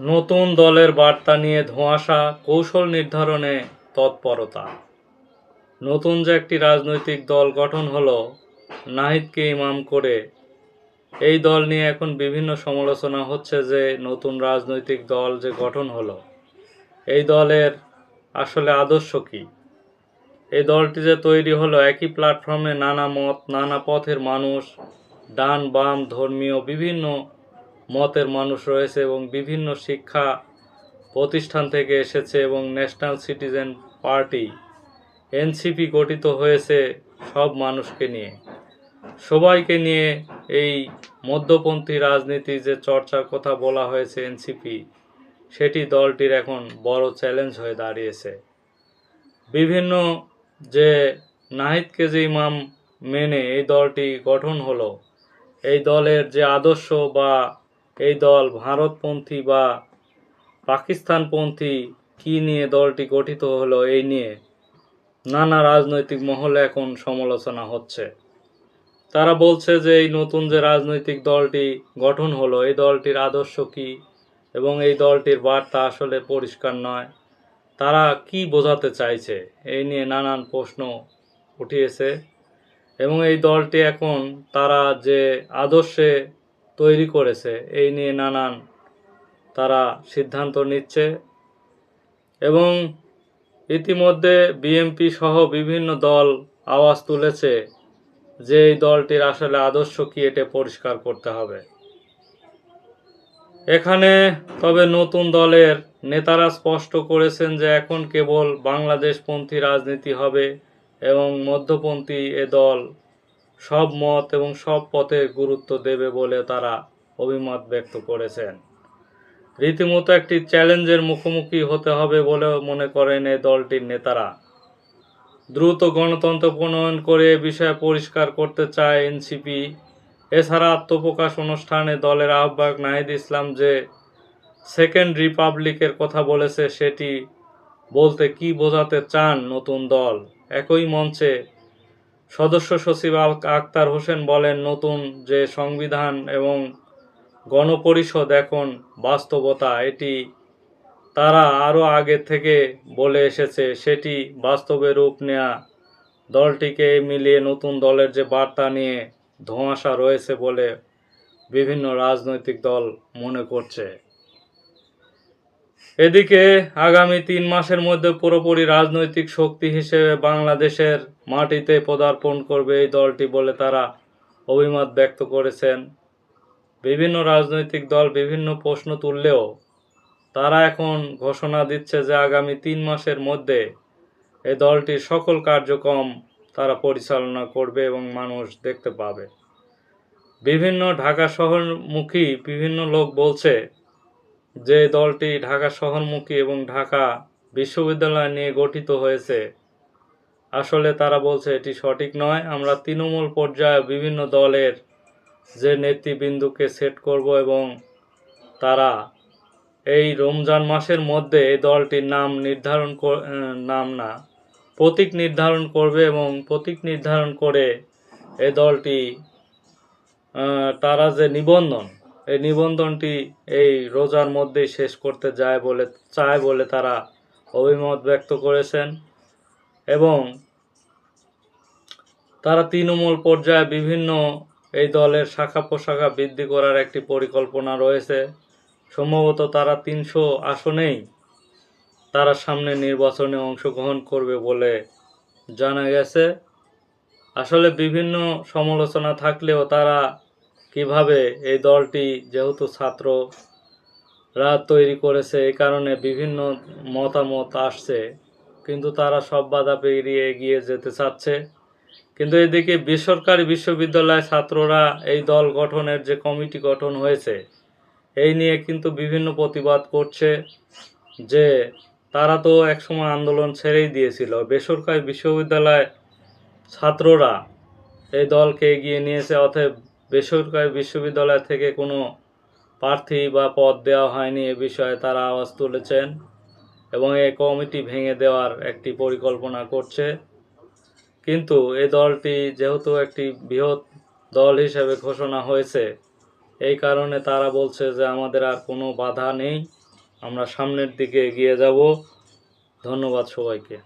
নতুন দলের বার্তা নিয়ে ধোঁয়াশা, কৌশল নির্ধারণে তৎপরতা। নতুন যে একটি রাজনৈতিক দল গঠন হলো, নাহিদকে ইমাম করে, এই দল নিয়ে এখন বিভিন্ন সমালোচনা হচ্ছে যে নতুন রাজনৈতিক দল যে গঠন হলো, এই দলের আসলে আদর্শ কী? এই দলটি যে তৈরি হলো, একই প্ল্যাটফর্মে নানা মত, নানা পথের মানুষ, ডান বাম ধর্মীয় বিভিন্ন মতের মানুষ রয়েছে এবং বিভিন্ন শিক্ষা প্রতিষ্ঠান থেকে এসেছে এবং ন্যাশনাল সিটিজেন পার্টি, এনসিপি গঠিত হয়েছে সব মানুষকে নিয়ে। সবাইকে নিয়ে এই মধ্যপন্থী রাজনীতি যে চর্চার কথা বলা হয়েছে এনসিপি, সেটি দলটির এখন বড় চ্যালেঞ্জ হয়ে দাঁড়িয়েছে। বিভিন্ন যে নাহিদকে যে ইমাম মেনে এই দলটি গঠন হলো, এই দলের যে আদর্শ বা এই দল ভারতপন্থী বা পাকিস্তানপন্থী কি নিয়ে দলটি গঠিত হলো এই নিয়ে নানা রাজনৈতিক মহলে এখন সমালোচনা হচ্ছে। তারা বলছে যে এই নতুন যে রাজনৈতিক দলটি গঠন হলো, এই দলটির আদর্শ কি এবং এই দলটির বার্তা আসলে পরিষ্কার নয়, তারা কি বোঝাতে চাইছে এই নিয়ে নানান প্রশ্ন উঠিয়েছে এবং এই দলটি এখন তারা যে আদর্শে তৈরি করেছে। এই নিয়ে নানান তারা সিদ্ধান্ত নিচ্ছে এবং ইতিমধ্যে বিএমপি সহ বিভিন্ন দল আওয়াজ তুলেছে যে এই দলটির আসলে আদর্শ কি এটা পরিষ্কার করতে হবে। এখানে তবে নতুন দলের নেতারা স্পষ্ট করেছেন যে এখন কেবল বাংলাদেশপন্থী রাজনীতি হবে এবং মধ্যপন্থী এ দল সব মত এবং সব পথে গুরুত্ব দেবে বলে তারা অভিমত ব্যক্ত করেছেন। রীতিমতো একটি চ্যালেঞ্জের মুখোমুখি হতে হবে বলেও মনে করেন এই দলটির নেতারা। দ্রুত গণতন্ত্র প্রণয়ন করে বিষয়ে পরিষ্কার করতে চায় এনসিপি। এছাড়া আত্মপ্রকাশ অনুষ্ঠানে দলের আহ্বায়ক নাহিদ ইসলাম যে সেকেন্ড রিপাবলিকের কথা বলেছে, সেটি বলতে কি বোঝাতে চান নতুন দল? একই মঞ্চে সদস্য সচিব আক- আক্তার হোসেন বলেন, নতুন যে সংবিধান এবং গণপরিষদ এখন বাস্তবতা, এটি তারা আরও আগে থেকে বলে এসেছে, সেটি বাস্তবে রূপ নেয়া দলটিকে মিলিয়ে নতুন দলের যে বার্তা নিয়ে ধোঁয়াশা রয়েছে বলে বিভিন্ন রাজনৈতিক দল মনে করছে। এদিকে আগামী তিন মাসের মধ্যে পুরোপুরি রাজনৈতিক শক্তি হিসেবে বাংলাদেশের মাটিতে পদার্পণ করবে এই দলটি বলে তারা অভিমত ব্যক্ত করেছেন। বিভিন্ন রাজনৈতিক দল বিভিন্ন প্রশ্ন তুললেও তারা এখন ঘোষণা দিচ্ছে যে আগামী তিন মাসের মধ্যে এই দলটির সকল কার্যক্রম তারা পরিচালনা করবে এবং মানুষ দেখতে পাবে। বিভিন্ন ঢাকা শহরমুখী বিভিন্ন লোক বলছে যে দলটি ঢাকা শহরমুখী এবং ঢাকা বিশ্ববিদ্যালয় নিয়ে গঠিত হয়েছে, আসলে তারা বলছে এটি সঠিক নয়। আমরা তৃণমূল পর্যায়ে বিভিন্ন দলের যে নেতৃবৃন্দুকে সেট করব এবং তারা এই রমজান মাসের মধ্যে এই দলটির নাম নির্ধারণ নাম না, প্রতীক নির্ধারণ করবে এবং প্রতীক নির্ধারণ করে এই দলটি তারা যে নিবন্ধন এই নিবন্ধনটি এই রোজার মধ্যেই শেষ করতে যায় বলে, চায় বলে তারা অভিমত ব্যক্ত করেছেন এবং তারা তৃণমূল পর্যায়ে বিভিন্ন এই দলের শাখা প্রশাখা বৃদ্ধি করার একটি পরিকল্পনা রয়েছে। সম্ভবত তারা তিনশো আসনেই তারা সামনে নির্বাচনে অংশগ্রহণ করবে বলে জানা গেছে। আসলে বিভিন্ন সমালোচনা থাকলেও তারা কীভাবে এই দলটি যেহেতু ছাত্ররা তৈরি করেছে এই কারণে বিভিন্ন মতামত আসছে। কিন্তু তারা সব বাধা পেরিয়ে এগিয়ে যেতে চাচ্ছে। কিন্তু এদিকে বেসরকারি বিশ্ববিদ্যালয় ছাত্ররা এই দল গঠনের যে কমিটি গঠন হয়েছে, এই নিয়ে কিন্তু বিভিন্ন প্রতিবাদ করছে যে তারা তো একসময় আন্দোলন ছেড়েই দিয়েছিল। বেসরকারি বিশ্ববিদ্যালয় ছাত্ররা এই দলকে এগিয়ে নিয়েছে, অতএব বেসরকারি বিশ্ববিদ্যালয় থেকে কোনো প্রার্থী বা পদ দেওয়া হয়নি এ বিষয়ে তারা আওয়াজ তুলেছেন এবং এই কমিটি ভেঙে দেওয়ার একটি পরিকল্পনা করছে। কিন্তু এই দলটি যেহেতু একটি বৃহৎ দল হিসেবে ঘোষণা হয়েছে, এই কারণে তারা বলছে যে আমাদের আর কোনো বাধা নেই। আমরা সামনের দিকে এগিয়ে যাব। ধন্যবাদ সবাইকে।